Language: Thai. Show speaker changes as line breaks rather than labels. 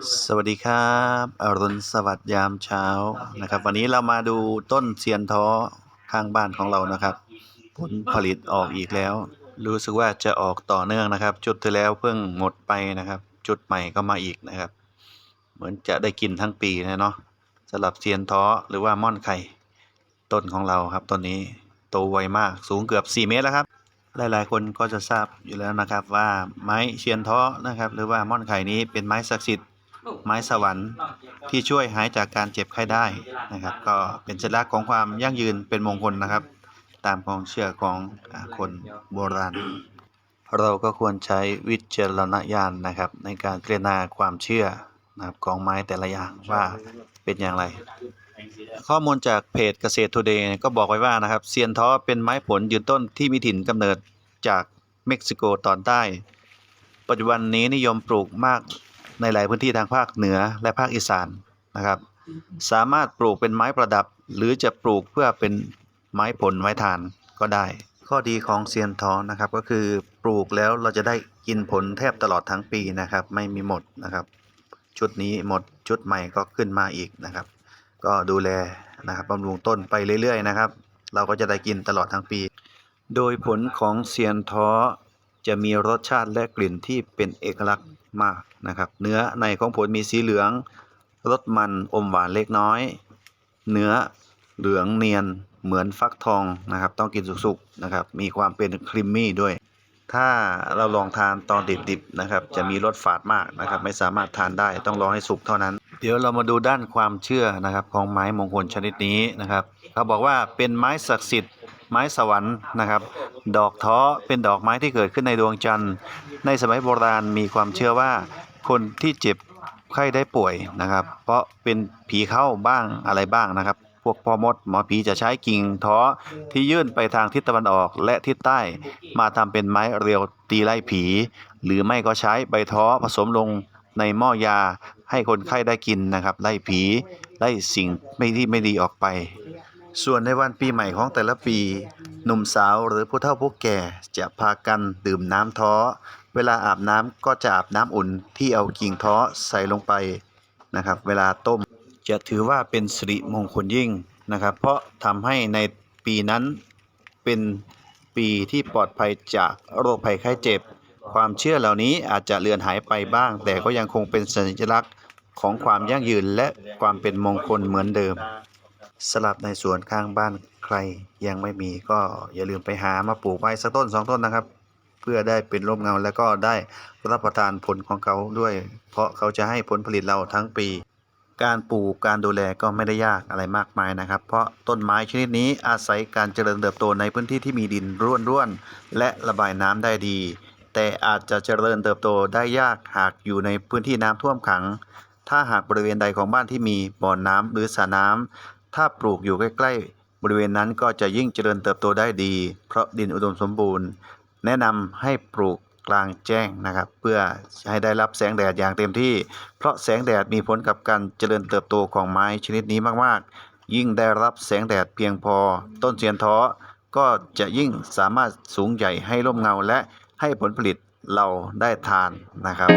สวัสดีครับอรุณสวัสดิ์ยามเช้านะครับ วันนี้เรามาดูต้นเซียนท้อข้างบ้านของเรานะครับ ผลผลิตออกอีกแล้ว รู้สึกว่าจะออกต่อเนื่องนะครับ จุดที่แล้วเพิ่งหมดไปนะครับ จุดใหม่ก็มาอีกนะครับ เหมือนจะได้กินทั้งปีนะเนาะสำหรับเซียนท้อหรือว่าม่อนไข่ต้นของเราครับต้นนี้โตไวมากสูงเกือบ 4 เมตรแล้วครับหลาย ๆ คนก็จะทราบอยู่แล้วนะครับว่าไม้เชียนท้อนะครับ หรือว่าม่อนไข่นี้เป็นไม้ศักดิ์สิทธิ์ ไม้สวรรค์ที่ช่วยหายจากการเจ็บไข้ได้นะครับ ก็เป็นสัญลักษณ์ของความยั่งยืนเป็นมงคลนะครับ ตามความเชื่อของคนโบราณ เราก็ควรใช้วิจารณญาณนะครับ ในการพิจารณาความเชื่อนะครับของไม้แต่ละอย่างว่าเป็นอย่างไร ข้อมูลจากเพจเกษตรทูเดย์ก็บอกไว้ว่านะครับเซียนท้อเป็นไม้ผลยืนต้นที่มีถิ่นกำเนิดจากเม็กซิโกตอนใต้ ปัจจุบันนี้นิยมปลูกมาก ในหลายพื้นที่ทางภาคเหนือและภาคอีสานนะครับ สามารถปลูกเป็นไม้ประดับ หรือจะปลูกเพื่อเป็นไม้ผลไม้ทานก็ได้ ข้อดีของเซียนท้อนะครับ ก็คือปลูกแล้วเราจะได้กินผลแทบตลอดทั้งปีนะครับ ไม่มีหมดนะครับ ชุดนี้หมดชุดใหม่ก็ขึ้นมาอีกนะครับ ก็ดูแลนะครับบำรุงต้นไปเรื่อยๆนะครับ เราก็จะได้กินตลอดทั้งปี โดยผลของเซียนท้อจะมีรสชาติและกลิ่นที่เป็นเอกลักษณ์ มากนะครับ เนื้อในของผลมีสีเหลืองรสมันอมหวานเล็กน้อย เนื้อเหลืองเนียนเหมือนฟักทองนะครับ ต้องกินสุกๆนะครับ มีความเป็นครีมมี่ด้วย ถ้าเราลองทานตอนดิบๆนะครับ จะมีรสฝาดมากนะครับ ไม่สามารถทานได้ต้องรอให้สุกเท่านั้น เดี๋ยวเรามาดูด้านความเชื่อนะครับของไม้มงคลชนิดนี้นะครับ เขาบอกว่าเป็นไม้ศักดิ์สิทธิ์ ไม้สวรรค์นะครับ ดอกท้อเป็นดอกไม้ที่เกิดขึ้นในดวงจันทร์ ในสมัยโบราณมีความเชื่อว่าคนที่เจ็บไข้ได้ป่วยนะครับ เพราะเป็นผีเข้าบ้างอะไรบ้างนะครับ พวกพ่อมด หมอผีจะใช้กิ่งท้อที่ยื่นไปทางทิศตะวันออกและทิศใต้ มาทำเป็นไม้เรียวตีไล่ผี หรือไม่ก็ใช้ใบท้อผสมลงในหม้อยาให้คนไข้ได้กินนะครับไล่ผีไล่สิ่งไม่ที่ไม่ดีออกไป ส่วนในวันปีใหม่ของแต่ละปี หนุ่มสาวหรือผู้เฒ่าผู้แก่จะพากันดื่มน้ำท้อ เวลาอาบน้ำก็จะอาบน้ำอุ่นที่เอากิ่งท้อใส่ลงไปนะครับ เวลาต้มจะถือว่าเป็นสิริมงคลยิ่งนะครับ เพราะทำให้ในปีนั้นเป็นปีที่ปลอดภัยจากโรคภัยไข้เจ็บ ความเชื่อเหล่านี้อาจจะเลือนหายไปบ้าง แต่ก็ยังคงเป็นสัญลักษณ์ของความยั่งยืนและความเป็นมงคลเหมือนเดิม สลับในสวนข้างบ้านใครยังไม่มีก็อย่าลืมไปหามาปลูกไว้สักต้นสองต้นนะครับ เพื่อได้เป็นร่มเงาแล้วก็ได้รับประทานผลของเขาด้วย เพราะเขาจะให้ผลผลิตเราทั้งปี การปลูกการดูแลก็ไม่ได้ยากอะไรมากมายนะครับ เพราะต้นไม้ชนิดนี้อาศัยการเจริญเติบโตในพื้นที่ที่มีดินร่วนๆและระบายน้ำได้ดี แต่อาจจะเจริญเติบโตได้ยากหากอยู่ในพื้นที่น้ำท่วมขังถ้าหากบริเวณใดของบ้านที่มีบ่อน้ำหรือสระน้ำ ถ้าปลูกอยู่ใกล้ๆ บริเวณนั้นก็จะยิ่งเจริญเติบโตได้ดี เพราะดินอุดมสมบูรณ์ แนะนำให้ปลูกกลางแจ้งนะครับ เพื่อให้ได้รับแสงแดดอย่างเต็มที่ เพราะแสงแดดมีผลกับการเจริญเติบโตของไม้ชนิดนี้มากๆ ยิ่งได้รับแสงแดดเพียงพอ ต้นเสียนท้อก็จะยิ่งสามารถสูงใหญ่ให้ร่มเงาและให้ผลผลิตเราได้ทานนะครับ